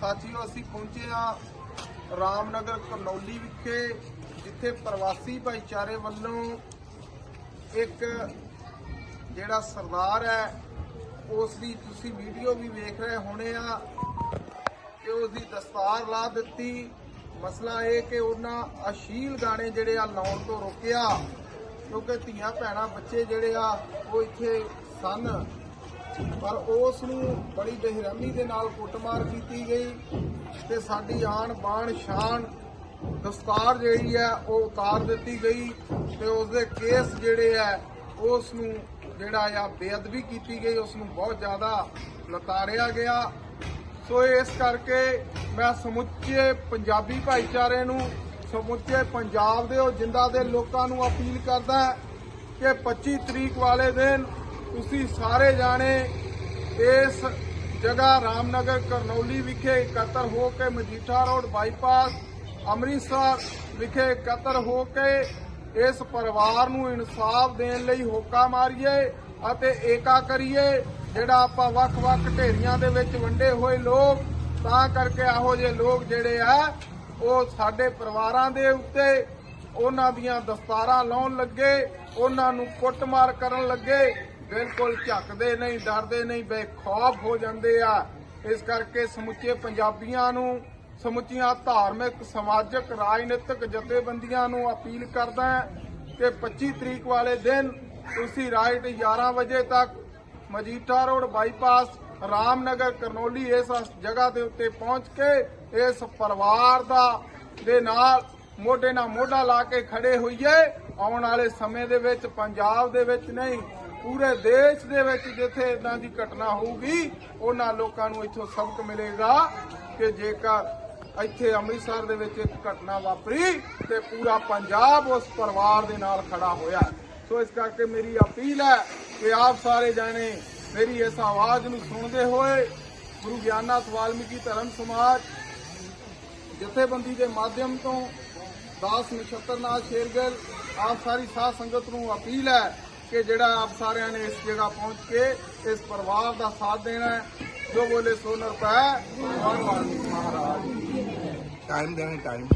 ਸਾਥੀਓ, ਅਸੀਂ ਪਹੁੰਚੇ ਆ ਰਾਮਨਗਰ ਕਰਨੌਲੀ ਵਿਖੇ, ਜਿੱਥੇ ਪ੍ਰਵਾਸੀ ਭਾਈਚਾਰੇ ਵੱਲੋਂ ਇੱਕ ਜਿਹੜਾ ਸਰਦਾਰ ਹੈ ਉਸ ਦੀ ਤੁਸੀਂ ਵੀਡੀਓ ਵੀ ਵੇਖ ਰਹੇ ਹੋਣੇ ਆ ਕਿ ਉਸ ਦੀ ਦਸਤਾਰ ਲਾ ਦਿੱਤੀ। ਮਸਲਾ ਇਹ ਕਿ ਉਹਨਾਂ ਅਸ਼ੀਲ ਗਾਣੇ ਜਿਹੜੇ ਆ ਲਾਉਣ ਤੋਂ ਰੋਕਿਆ, ਕਿਉਂਕਿ ਧੀਆਂ ਭੈਣਾਂ ਬੱਚੇ ਜਿਹੜੇ ਆ, ਉਹ ਇੱਥੇ ਸਨ। ਪਰ ਉਸ ਨੂੰ ਬੜੀ ਬੇਰਹਿਮੀ ਦੇ ਨਾਲ ਕੁੱਟਮਾਰ ਕੀਤੀ ਗਈ ਤੇ ਸਾਡੀ ਆਣ ਬਾਣ ਸ਼ਾਨ ਦਸਤਾਰ ਜਿਹੜੀ ਹੈ ਉਹ ਉਤਾਰ ਦਿੱਤੀ ਗਈ ਤੇ ਉਸ ਦੇ ਕੇਸ ਜਿਹੜੇ ਆ ਉਸ ਨੂੰ ਜਿਹੜਾ ਆ ਬੇਅਦਬੀ ਕੀਤੀ ਗਈ, ਉਸ ਨੂੰ ਬਹੁਤ ਜ਼ਿਆਦਾ ਲਤਾਰਿਆ ਗਿਆ। ਸੋ ਇਸ ਕਰਕੇ ਮੈਂ ਸਮੁੱਚੇ ਪੰਜਾਬੀ ਭਾਈਚਾਰੇ ਨੂੰ, ਸਮੁੱਚੇ ਪੰਜਾਬ ਦੇ ਉਹ ਜਿੰਦਾ ਦੇ ਲੋਕਾਂ ਨੂੰ ਅਪੀਲ ਕਰਦਾ ਕਿ 25 ਤਰੀਕ ਵਾਲੇ ਦਿਨ ਤੁਸੀਂ ਸਾਰੇ ਜਾਣੇ ਇਸ ਜਗ੍ਹਾ ਰਾਮਨਗਰ ਕਰਨੌਲੀ ਵਿਖੇ ਇਕੱਤਰ ਹੋ ਕੇ ਮਜੀਠਾ ਰੋਡ ਬਾਈਪਾਸ, ਅੰਮ੍ਰਿਤਸਰ ਵਿਖੇ ਇਕੱਤਰ ਹੋ ਕੇ ਇਸ ਪਰਿਵਾਰ ਨੂੰ ਇਨਸਾਫ ਦੇਣ ਲਈ ਹੋਕਾ ਮਾਰੀਏ ਅਤੇ ਏਕਾ ਕਰੀਏ, ਜਿਹੜਾ ਆਪਾਂ ਵੱਖ-ਵੱਖ ਢੇਰੀਆਂ ਦੇ ਵਿੱਚ ਵੰਡੇ ਹੋਏ ਲੋਕ, ਤਾਂ ਕਰਕੇ ਇਹੋ ਜਿਹੇ ਲੋਕ ਜਿਹੜੇ ਆ, ਉਹ ਸਾਡੇ ਪਰਿਵਾਰਾਂ ਦੇ ਉੱਤੇ ਉਹਨਾਂ ਦੀਆਂ ਦਸਤਾਰਾਂ ਲਾਉਣ ਲੱਗੇ, ਉਹਨਾਂ ਨੂੰ ਕੁੱਟਮਾਰ ਕਰਨ ਲੱਗੇ ਬਿਲਕੁਲ ਝੱਕਦੇ ਨਹੀਂ, ਡਰਦੇ ਨਹੀਂ, ਬੇਖੌਫ ਹੋ ਜਾਂਦੇ ਆ। ਇਸ ਕਰਕੇ ਸਮੁੱਚੇ ਪੰਜਾਬੀਆਂ ਨੂੰ, ਸਮੁੱਚੀਆਂ ਧਾਰਮਿਕ, ਸਮਾਜਿਕ, ਰਾਜਨੀਤਿਕ ਜਥੇਬੰਦੀਆਂ ਨੂੰ ਅਪੀਲ ਕਰਦਾ ਕਿ 25 ਤਰੀਕ ਵਾਲੇ ਦਿਨ ਤੁਸੀਂ ਰਾਈਟ 11 ਵਜੇ ਤੱਕ ਮਜੀਠਾ ਰੋਡ ਬਾਈਪਾਸ, ਰਾਮਨਗਰ, ਕਰਨੋਲੀ ਇਸ ਜਗ੍ਹਾ ਦੇ ਉੱਤੇ ਪਹੁੰਚ ਕੇ ਇਸ ਪਰਿਵਾਰ ਦਾ, ਦੇ ਨਾਲ ਮੋਢੇ ਨਾਲ ਮੋਢਾ ਲਾ ਕੇ ਖੜੇ ਹੋਈਏ। ਆਉਣ ਵਾਲੇ ਸਮੇਂ ਦੇ ਵਿੱਚ, ਪੰਜਾਬ ਦੇ ਵਿੱਚ ਨਹੀਂ ਪੂਰੇ ਦੇਸ਼ ਦੇ ਵਿੱਚ ਜਿੱਥੇ ਇਦਾਂ ਦੀ ਘਟਨਾ ਹੋਊਗੀ, ਉਹਨਾਂ ਲੋਕਾਂ ਨੂੰ ਇੱਥੋਂ ਸਬਕ ਮਿਲੇਗਾ ਕਿ ਜੇਕਰ ਇੱਥੇ ਅੰਮ੍ਰਿਤਸਰ ਦੇ ਵਿੱਚ ਇੱਕ ਘਟਨਾ ਵਾਪਰੀ ਤੇ ਪੂਰਾ ਪੰਜਾਬ ਉਸ ਪਰਿਵਾਰ ਦੇ ਨਾਲ ਖੜਾ ਹੋਇਆ। ਸੋ ਇਸ ਕਰਕੇ ਮੇਰੀ ਅਪੀਲ ਹੈ ਕਿ ਆਪ ਸਾਰੇ ਜਾਣੇ ਮੇਰੀ ਇਸ ਆਵਾਜ਼ ਨੂੰ ਸੁਣਦੇ ਹੋਏ ਗੁਰੂ ਗਿਆਨਨਾਥ ਵਾਲਮੀਕੀ ਧਰਮ ਸਮਾਜ ਜਥੇਬੰਦੀ ਦੇ ਮਾਧਿਅਮ ਤੋਂ ਦਾਸ ਨਛੱਤਰਨਾਥ ਸ਼ੇਰਗਿੱਲ, ਆਪ ਸਾਰੀ ਸਾਧ ਸੰਗਤ ਨੂੰ ਅਪੀਲ ਹੈ ਕਿ ਜਿਹੜਾ ਆਪ ਸਾਰਿਆਂ ਨੇ ਇਸ ਜਗ੍ਹਾ ਪਹੁੰਚ ਕੇ ਇਸ ਪਰਿਵਾਰ ਦਾ ਸਾਥ ਦੇਣਾ ਹੈ। ਜੋ ਬੋਲੇ ਸੋ ਨਰ ਪੈ ਭਗਵਾਨ ਵਾਲਮੀਕੀ ਮਹਾਰਾਜ। ਟਾਈਮ ਦੇਣਾ ਟਾਈਮ